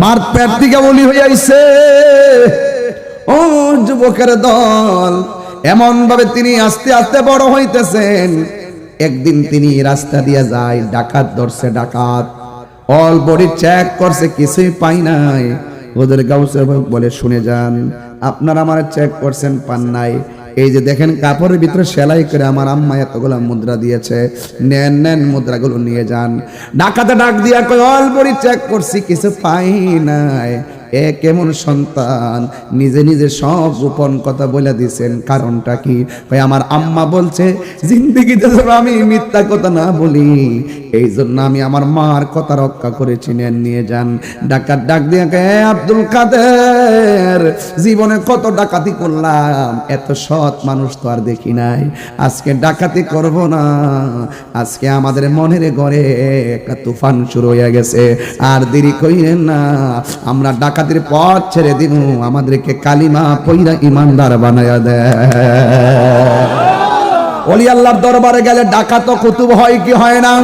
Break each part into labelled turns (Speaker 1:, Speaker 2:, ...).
Speaker 1: মার পেট থেকে বলি হয়ে আইছে। ও যুবকের দল এমন ভাবে তিনি আস্তে আস্তে বড় হইতেছেন। একদিন তিনি রাস্তা দিয়ে যায়, ডাকাত ধরছে ডাকাত। অল বডি চেক করছে, কিছুই পাই নাই। ওদের গাউসের বলে, শুনে যান, আপনারা আমার চেক করছেন, পান নাই। এই যে দেখেন কাপড়ের ভিতরে সেলাই করে আমার আম্মা এতগুলো মুদ্রা দিয়েছে। নেন নেন, মুদ্রাগুলো নিয়ে যান। ডাকাতে ডাক দিয়া কয়, অল্পরি চেক করছি, কিছু পাই নাই। এ কেমন সন্তান? নিজে নিজে সব গোপন কথা বলে দিছেন। কারণটা কি? ভাই আমার আম্মা বলছে জিন্দগিতে যেন আমি মিথ্যা কথা না বলি। এই জন্য আমি আমার মার কথা রক্ষা করেছি নেন নিয়ে যান। ডাকাত ডাক দিয়ে আব্দুল কাদের, জীবনে কত ডাকাতি করলাম। এত সৎ মানুষ তো আর দেখি নাই। আজকে ডাকাতি করব না। আজকে আমাদের মনের ঘরে একটা তুফান শুরু হয়ে গেছে। আর দেরি কইরেন না। আমরা ডাকাতির পথ ছেড়ে দিন, আমাদেরকে কালিমা পইরা ইমানদার বানায়া দেয় অলি আল্লাহর দরবারে গেলে ডাকা তো কুতুব হয় কি হয় না?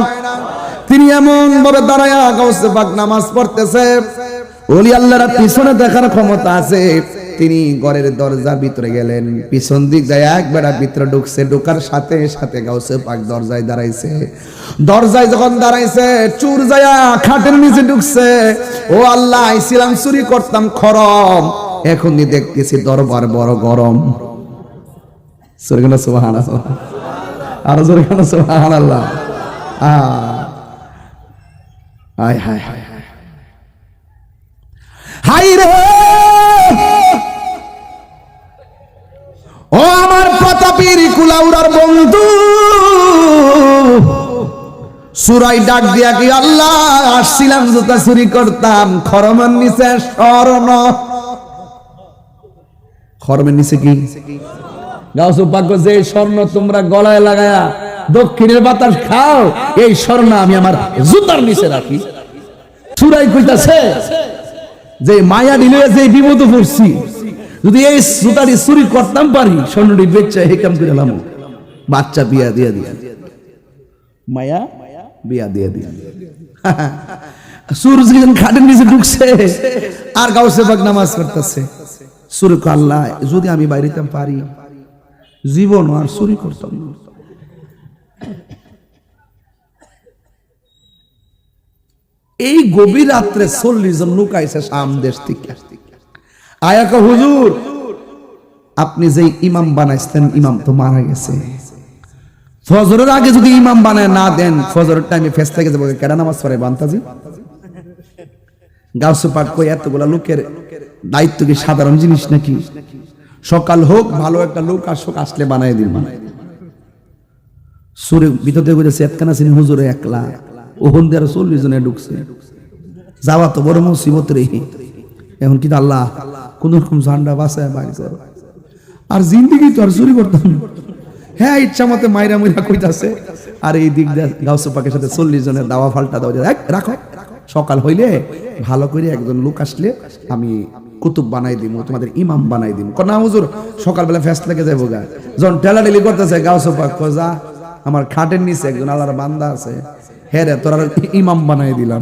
Speaker 1: তিনি এমন ভাবে দাঁড়ায় গাউসে পাক নামাজ পড়তেছে। অলি আল্লাহর পিছনে দেখার ক্ষমতা আছে। তিনি ঘরের দরজার ভিতরে গেলেন। পিছন দিক যায় একবার ভিতরে ঢুকছে। ঢোকার সাথে সাথে গাউসে পাক দরজায় দাঁড়াইছে। দরজায় যখন দাঁড়াইছে, চুর যায়া খাটের নিচে ঢুকছে। ও আল্লাহ আইছিলাম চুরি করতাম, খরম। এখনই দেখতেছি দরবার বড় গরম। সুবহান হায় রে! ও আমার প্রতাপীর কুলাউরার বন্ধু। সুরাই ডাক দিয়া কি আল্লাহ, আসছিলাম জুতা চুরি করতাম, খরমের নিচে স্মরণ খরমের নিচে কি? যে স্বর্ণ তোমরা গলায় লাগায়া দক্ষিণের বাতাস খাও, এই স্বর্ণ আমি আমার জুতার নিচে রাখি। সুরাই কইতাছে, যে মায়া দিলে যে বিপদ পড়ছি। যদি এই জুতাটি চুরি করতাম পারি, স্বর্ণটি বেচা হেকাম করে এলাম বাচ্চা বিয়া দিয়া দিয়া। মায়া বিয়া দিয়া দিয়া। খাটের নিচে ঢুকছে, আর গাউসে বাগ নামাজ করতেছে। সুর যদি আমি বাইরেতাম পারি, জীবন আর চুরি করতাম এই গভীর রাত্রে চল্লিশ জন লোক আইসে শাম দেশ থেকে আয়াকা হুজুর, আপনি যে ইমাম বানাইছেন, ইমাম তো মারা গেছে। ফজরের আগে যদি ইমাম বানায় না দেন, ফজরের টাইমে ফেস থেকে যাব কেডা নামাজ পড়ে বান্তাজি? গাউসে পাক কই এতগুলা লোকের দায়িত্ব কি সাধারণ জিনিস নাকি? সকাল হোক, ভালো একটা লোক আসুক, আসলে বানায় দিন সুরে ভিতরে করেছে একখানা সিনি হুজুরে একলা। ওহন দিয়ে চল্লিশ জনে ঢুকছে। যাওয়া তো বড় মুসিবত রে। এখন কিন্তু আল্লাহ কোন রকম ঝান্ডা বাসায় বাইর করো আর জিন্দিগি তো আর চুরি করতাম হ্যাঁ ইচ্ছা মতে মাইরা মইরা কইতাছে। আর এই দিক দিয়ে গাউসে পাকের সাথে চল্লিশ জনের দাওয়া ফাল্টা দাওয়া যায়, রাখো। সকাল হইলে ভালো করে একজন লোক আসলে আমি কুতুব বানাই দিব তোমাদের ইমাম বানাই দিব না হুজুর সকালবেলা ফেস্ট লেগে যাব গা। যখন টেলাডেলি করতেছে গাউসে পাক যা আমার খাটের নিচে একজন আল্লাহর বান্দা আছে। হ্যাঁ রে তোর ইমাম বানাই দিলাম।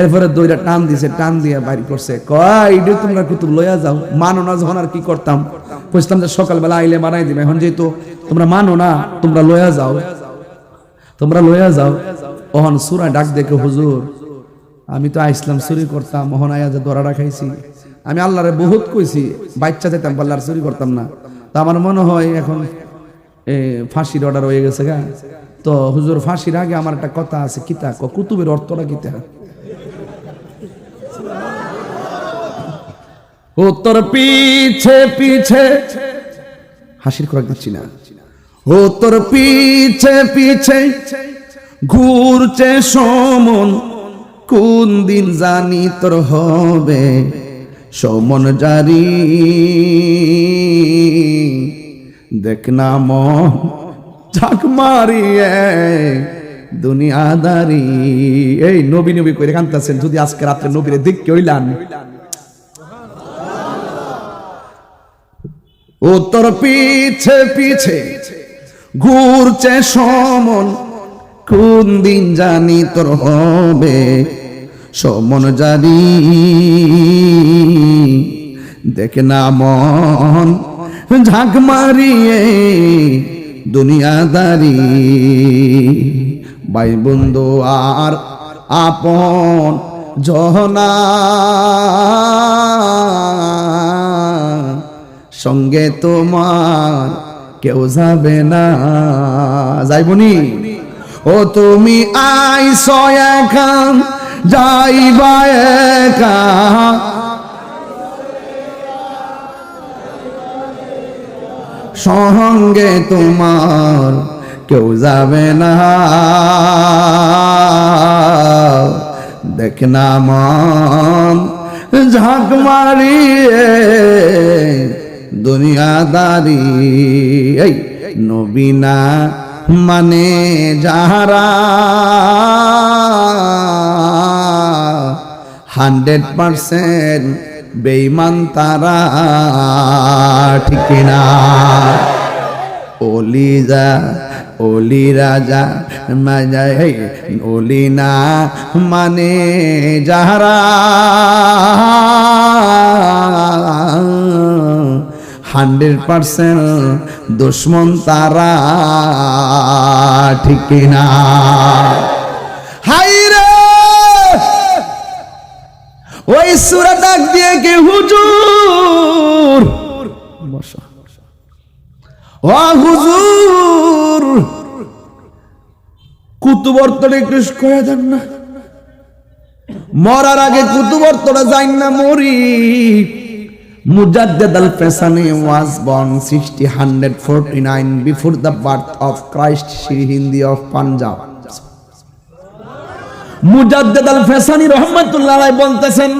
Speaker 1: এরপরে দইটা টান দিছে, টান দিয়ে বাইর করছে। কয় তোমরা কুতুব লইয়া যাও, মানো না যখন আর কি করতাম? কইতাম যে সকালবেলা আইলে বানাই দিবে। এখন যেহেতু তোমরা মানো না, তোমরা লইয়া যাও। তোমরা লইয়া যাও। ওহন সুরা ডাক দেখে, হুজুর, আমি তো আইসলাম, চুরি করতাম। মোহন আয়া যে দরাটা খাইছি। আমি আল্লাহরে বহুত কইছি, বাচ্চা যেতাম পাল্লার চুরি করতাম না। তা আমার মনে হয় এখন ফাঁসির অর্ডার হয়ে গেছে গা। তো হুজুর, ফাঁসির আগে আমার একটা কথা আছে, কিতা? কুতুবের অর্থটা কিতা? ও তোর পিছে পিছে। হাসির খোরাক দিচ্ছি না। ও তোর পিছে পিছে। ঘুরছে সমন, কোন দিন জানি তোর হবে সৌমন জারি। দেখ না মন, ঝাঁক মারিয়ে দুনিয়াদারি। এই নবী নবী করে কান্তাছেন, যদি আজকে রাত্রে নবীরে দেখকে হইলান ও তোর পিছে পিছে ঘুরছে সমন। কোন দিন জানি তোর হবে? সমন জানি। দেখে না মন। ঝাঁক মারিয়ে দুনিয়াদারি। ভাই বন্ধু, আর আপন জহনা। সঙ্গে তোমার কেউ যাবে না। যাইবনি? ও তুমি আইস এখান যাইবা একা। সঙ্গে তোমার কেউ যাবে না। দেখ না মন ঝাঁক মারিয়ে দুনিয়াদারি, এই নবীনা মানে যাহারা হান্ড্রেড পারসেন্ট বেইমান তারা, ঠিক না ওলি যা ওলি রাজা মাজা ওলি না মানে যাহারা। হান্ড্রেড পার্সেন্ট দুশ্মন তারা, ঠিক না হাই ওই সুরা ডাক দিয়ে কে হুজুর? ও হুজুর! কুতুবর্তনে একটু করে দেন না। মরার আগে কুতুবর্তটা যাই না, মরি। Mujaddid Alf Sani was born sixty hundred forty nine before the birth of Christ, Sirhindi of Punjab. Mujaddid Alf Sani রহমতুল্লাহ বলতেছেন,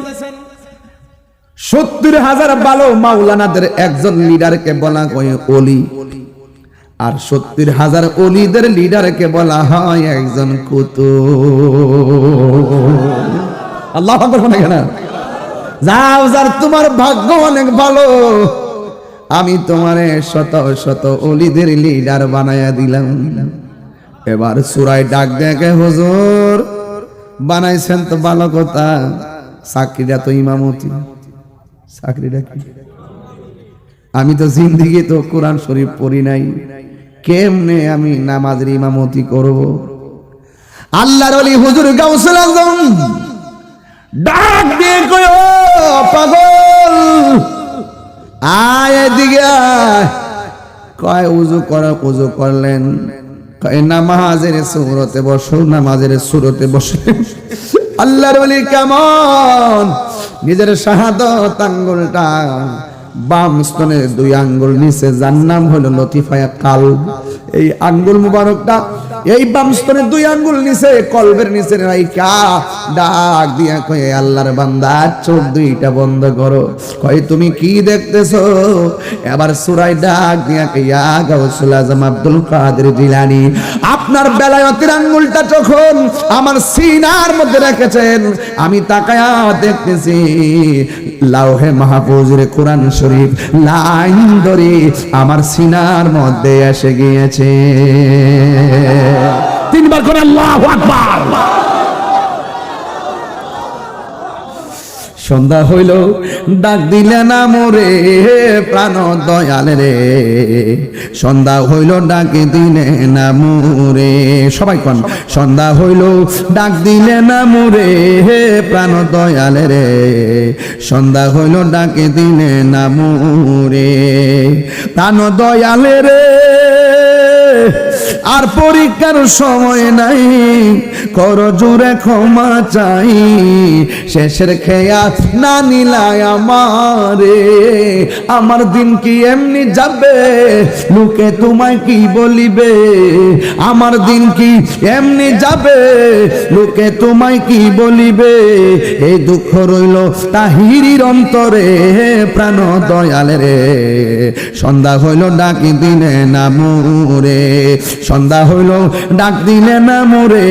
Speaker 1: সত্তর হাজার ভালো মাওলানাদের একজন লিডারকে বলা হয় অলি, আর সত্তর হাজার অলিদের লিডারকে বলা হয় একজন কুতু আল্লাহ কেন? যাও, যার তোমার ভাগ্য অনেক ভালো। আমি তোমারে শত শত অলিদের লিডার বানায়া দিলাম। এবার সুরাই ডাক দেখে হুজুর, বানাইছেন তো ভালো কথা। চাকরিটা তো ইমামতি। চাকরিটা কি? আমি তো জিন্দিগি তো কোরআন শরীফ পড়ি নাই। কেমনে আমি নামাজের ইমামতি করব? আল্লাহর অলি হুজুর গাউসুল আজম ডাক দিয়ে কয়, "ও পাগল। আয় এদিকে কয় উজু কর, উজু করলেন। কয়, নামাজের সুরতে বসো, নামাজের সুরতে বসে। আল্লাহর ওলি কেমন? নিজের শাহাদত আঙ্গুলটা বাম স্তনে দুই আঙ্গুল নিচে। যার নাম হলো লতিফায়া কাল। এই আঙ্গুল মুবারকটা এই বাম স্তনে দুই আঙ্গুল নিচে, কলবের নিচে রাইকা ডাক দিয়া কয়ে, আল্লাহর বান্দা, চোখ দুইটা বন্ধ করো। কয়, তুমি কি দেখতেছো? এবার সুরাই ডাক দিয়া কইয়া গাউসুল আজম আব্দুল কাদের জিলানি, আপনার বেলায়তের আঙ্গুলটা যখন আমার সিনার মধ্যে রেখেছেন, আমি তাকায়া দেখতেছি, লাউহে মাহফুজের কোরআন শরীফ লাইন ধরে আমার সিনার মধ্যে এসে গিয়েছে। তিনবার করে আল্লাহ আকবার। সন্ধ্যা হইল, ডাক দিলে না মোরে প্রাণ দয়াল রে। সন্ধ্যা হইল, ডাক দিলে না মোরে। সবাই কন, সন্ধ্যা হইল, ডাক দিলে না মোরে প্রাণ দয়াল রে। সন্ধ্যা হইল, ডাক দিলে না মোরে প্রাণ দয়াল রে। আর পরীক্ষার সময় নাই। কর জোরে ক্ষমা চাই। শেষের খেয়া না নিলাই আমারে। আমার দিন কি এমনি যাবে? লোকে তোমায় কি বলিবে? আমার দিন কি এমনি যাবে? লোকে তোমায় কি বলিবে? এই দুঃখ রইল তাহিরির অন্তরে প্রাণ দয়ালে রে। সন্ধ্যা হইল ডাকি দিনে না মোরে। সন্ধ্যা হইল ডাক দিলে না মোরে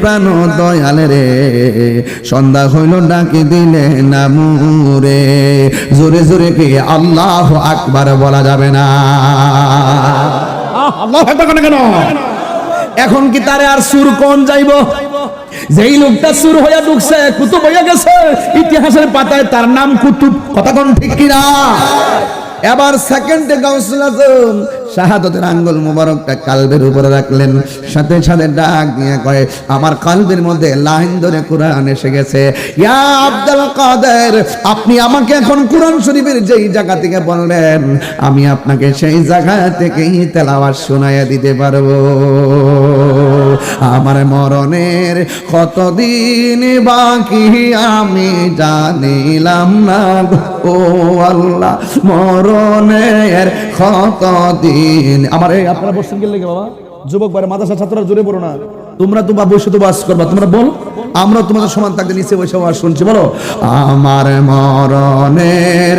Speaker 1: প্রাণ দয়ালে রে। সন্ধ্যা হইল ডাকি দিলে না মোরে। জোরে জোরে কি আল্লাহ আকবার বলা যাবে না।
Speaker 2: আল্লাহ আকবার কেন কেন?
Speaker 1: এখন কি তারে আর সুর কোন যাইব? যেই লোকটা সুর হইয়া ঢুকছে কুতুব হইয়া গেছে ইতিহাসের পাতায় তার নাম কুতুব। কথা কোন ঠিক কিনা? এবার সেকেন্ডে গাউসুল আজম শাহাদতের আঙ্গুল মুবারকটা কালবের উপরে রাখলেন। সাথে সাথে ডাক দিয়ে কয়, আমার কালবের মধ্যে লাইন ধরে কোরআন এসে গেছে। ইয়া আব্দুল কাদের, আপনি আমাকে এখন কোরআন শরীফের যেই জায়গা থেকে বললেন, আমি আপনাকে সেই জায়গা থেকেই তেলাওয়াত শোনাইয়া দিতে পারব। আমার মরণের কতদিন বাকি আমি জানিলাম না ও আল্লাহ, মরণের কতদিন? আমার এই
Speaker 2: আপনারা বসছেন গেলে বাবা? যুবক বাইরে মাদ্রাসা ছাত্ররা জোরে পড়ো না।
Speaker 1: তোমরা তোমার বসে তো বাস করবা, তোমরা বল। আমরা তোমাদের সমান থাকতে নিচে বসে বাস শুনছি, বলো। আমার মরণের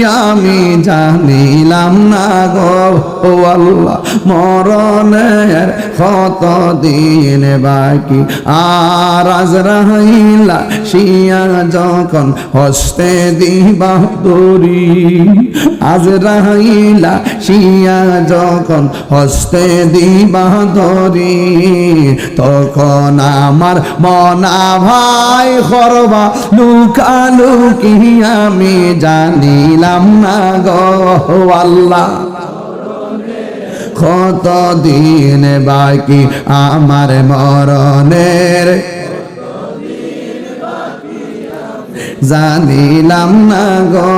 Speaker 1: আমি জানিলাম না গো, ও আল্লাহ, মরণের কত দিন বাকি? আর আজ রাহিলা শিয়া যখন হস্তে দিবা দরি আজ রাহিলা শিয়া যখন হস্তে দিবা দরি তখন আমার মনা ভাই করবা লুকালুকি আমি জানিলাম না গো আল্লাহ কত দিন বাকি আমার মরণের জানিলাম না গো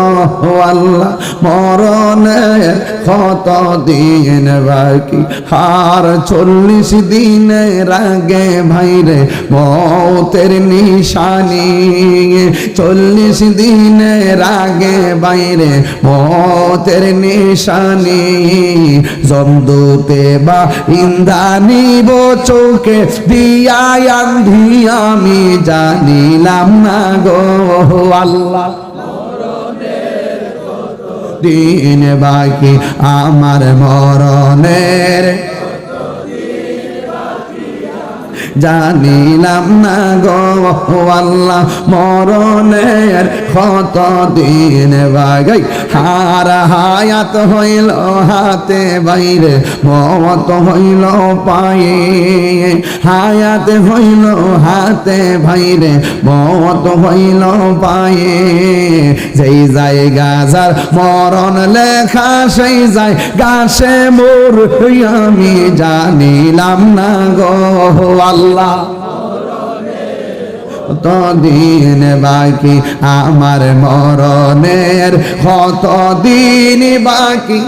Speaker 1: আল্লাহ মরণের কত দিন বাকি। হার চল্লিশ দিনের আগে ভাইরে মতের নিশানি। চল্লিশ দিনের আগে বাইরে মতের নিশানি। জমদুতে বা ইন্দানি বো চৌকে দিয়া আমি জানিলাম না গো আল্লাহ। দিন বাকি আমার মরণের জানিলাম না গো আল্লাহ, মরণের কত দিন বাগাই হার হায়াত হইল হাতে বাইরে, মত হইল পায়ে। হায়াত হইল হাতে বাইরে, মত হইল পায়ে। যেই জায়গা যার মরণ লেখা, সেই যায় গাছে মোর। আমি জানিলাম না গো আল্লাহ দিন বাকি আমার মরণের? কত দিন বাকি?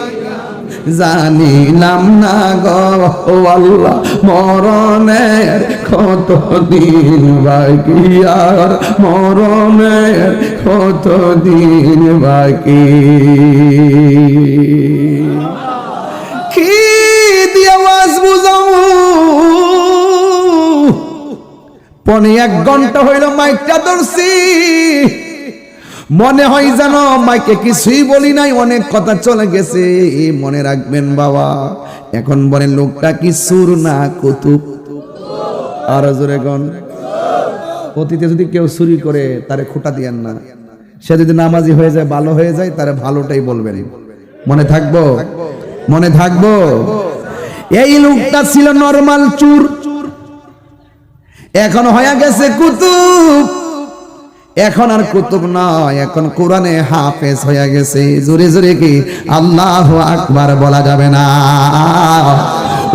Speaker 1: জানিলাম না গো আল্লাহ, মরণের কত দিন বাকি? আর মরণের কত দিন বাকি? কি দিয়ে বুঝাবো পনে এক ঘণ্টা হইল মাইকটা ধরছি। মনে হয় জানো মাইকে কিছুই বলি নাই, অনেক কথা চলে গেছে। মনে রাখবেন বাবা, এখন বলেন লোকটা কি সুর না কুতুব আর জোরে গন অতীতে যদি কেউ চুরি করে, তারে খোটা দিয়েন না। সে যদি নামাজি হয়ে যায়, ভালো হয়ে যায়, তারে ভালোটাই বলবেন মনে থাকব? মনে থাকব? এই লোকটা ছিল নরমাল চুর। এখন হয়ে গেছে কুতুব। এখন আর কুতুব নয়, এখন কোরআনে হাফেজ হয়ে গেছে। জোরে জোরে কি আল্লাহ আকবার বলা যাবে না?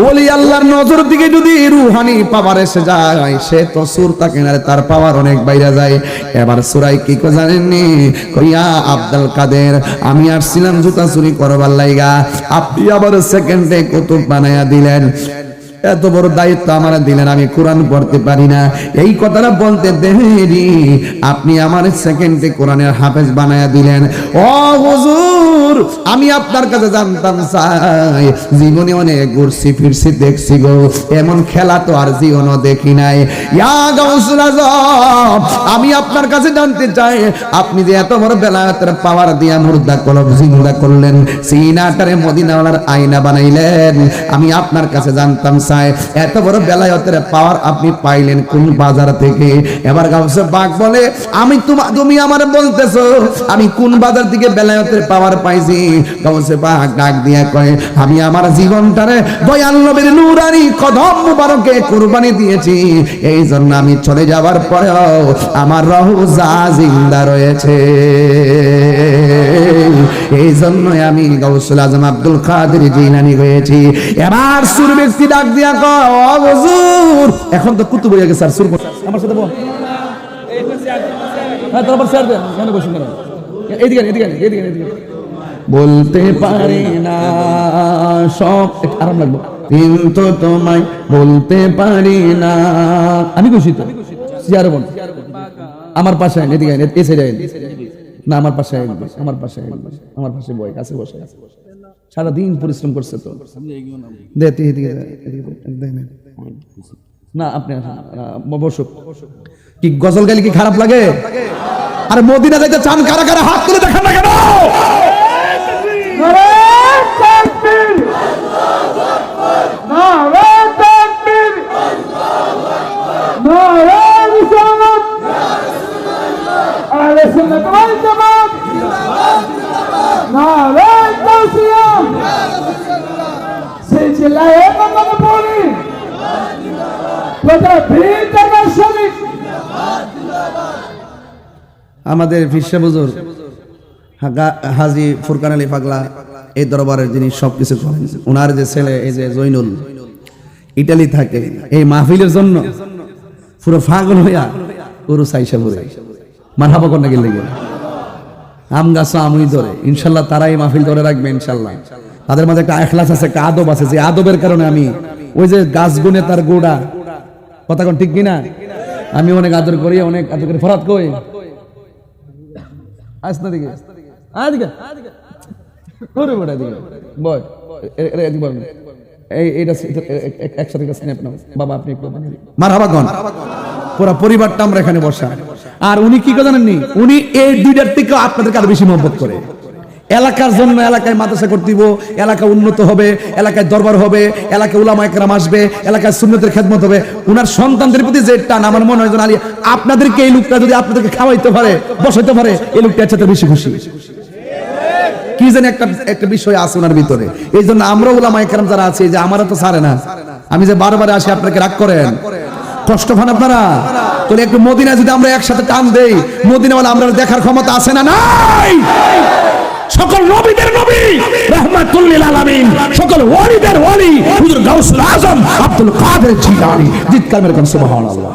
Speaker 1: ওলি আল্লাহর নজর দিকে যদি রুহানি পাওয়ার এসে যায়, সে তো সুর তাকে না, তার পাওয়ার অনেক বাইরে যায়। এবার সুরাই কি কো জানেননি? কইয়া আব্দুল কাদের, আমি আসছিলাম জুতা চুরি করবার লাইগা। আপনি আবার সেকেন্ডে কুতুব বানায়া দিলেন। এত বড় দায়িত্ব আমার দিলেন, আমি কোরআন পড়তে পারি না। এই কথাটা বলতে দেরি। আপনি আমার সেকেন্ডে কোরআনের হাফেজ বানায়া দিলেন। ও হুজুর, আমি আপনার কাছে জানতাম চাই জীবনে অনেক ঘুরছি, ফিরছি, দেখছি গো। এমন খেলা তো আর জীবনও দেখি নাই। আমি আপনার কাছে জানতে চাই, আপনি যে এত বড় বেলায়েতের পাওয়ার দিয়া মুর্দা কলব জিন্দা করলেন, সিনাটারে মদিনাওয়ালার আয়না বানাইলেন, আমি আপনার কাছে জানতাম চাই এত বড় বেলায়েতের পাওয়ার আপনি পাইলেন কোন বাজার থেকে? এবার বাঘ বলে, আমি তোমা আমার বলতেছো, আমি কোন বাজার থেকে বেলায়েতের পাওয়ার পাইছি? বাঘ ডাক দিয়া কয়, আমি আমার জীবনটারে কদম মুবারকে কুরবানি দিয়েছি। এই জন্য আমি চলে যাওয়ার পরেও আমার রহুজা জিন্দা রয়েছে। এই জন্যই আমি গাউসুল আজম আব্দুল কাদের হয়েছি। এবার সুর ব্যক্তি ডাক দিয়া এখন তো কুতুব হয়ে গেছে সুর
Speaker 2: আমার সাথে বল। হ্যাঁ তারপর স্যার কেন বসুন কেন?
Speaker 1: বলতে পারি না, সব আরাম লাগবে। কিন্তু তোমায় বলতে পারি না।
Speaker 2: আমি খুশি তো। আমার পাশে এদিকে সাইডে আইন। না, আমার পাশে আমার পাশে আমার পাশে কাছে বসে পরিশ্রম করছে তো। না, আপনি বসুক।
Speaker 1: কি গজল গালি কি খারাপ লাগে? আর, মদিনা যাইতে চান, কারা কারা, হাত তুলে দেখান না কেন? আমাদের ফিরসা হাজি ফুরকান আলী পাগলা এই দরবারের যিনি সবকিছু করেন ওনার যে ছেলে, এই যে জৈনুল, ইটালি থাকে, এই মাহফিলের জন্য পুরো ফাগল হইয়া পুরো সাইসা মারহাবা কন্যা গেলে আম গাছ আমুই ধরে। ইনশাল্লাহ তারাই মাহফিল ধরে রাখবে ইনশাল্লাহ। তাদের মাঝে একটা এখলাস আছে, একটা আদব আছে। যে আদবের কারণে আমি ওই যে গাছ গুনে তার গোড়া। কথা কোন ঠিক কিনা? আমি অনেক আদর করি, অনেক আদর করি। ফরাত কই? আস না দিকে। আদিকে ওরে বড় দিকে। বয়। এই এইটা সি- এ- এ- এ- একসাথে স্ন্যাপ নাও। বাবা, আপনি একটু মারহাবাগন পুরো পরিবারটা আমরা এখানে বসা। আর উনি কি করে জানেননি? উনি এই দুইটার থেকে আপনাদেরকে আরও বেশি মহব্বত করে। এলাকার জন্য এলাকায় মাদ্রাসা করতে দিব, এলাকা উন্নত হবে, এলাকায় দরবার হবে, এলাকায় উলামা একরাম আসবে, এলাকায় সুন্নতের খেদমত হবে। উনার সন্তানদের প্রতি যে টান, আমার মনে হয় আলী, আপনাদেরকে এই লোকটা যদি আপনাদেরকে খাওয়াইতে পারে, বসাইতে পারে, এই লোকটা একসাথে বেশি খুশি। কি জানি একটা একটা বিষয় আছে ওনার ভিতরে। এই জন্য আমরা ওলামা একরাম যারা আছে যে আমারা তো ছাড়ে না। আমি যে বারবার আসি আপনাকে রাগ করেন? কষ্ট পান আপনারা? তাহলে একটু মদিনা যদি আমরা একসাথে টান দেই মদিনা বলে আমরা দেখার ক্ষমতা আছে না নাই? সকল নবীদের নবী রহমাতুল্লিল আলামিন, সকল ওয়ালিদের ওয়ালি, হুজুর গাউসুল আজম আব্দুল কাদের জিলানী, জিতকার মেরে সুবহানাল্লাহ।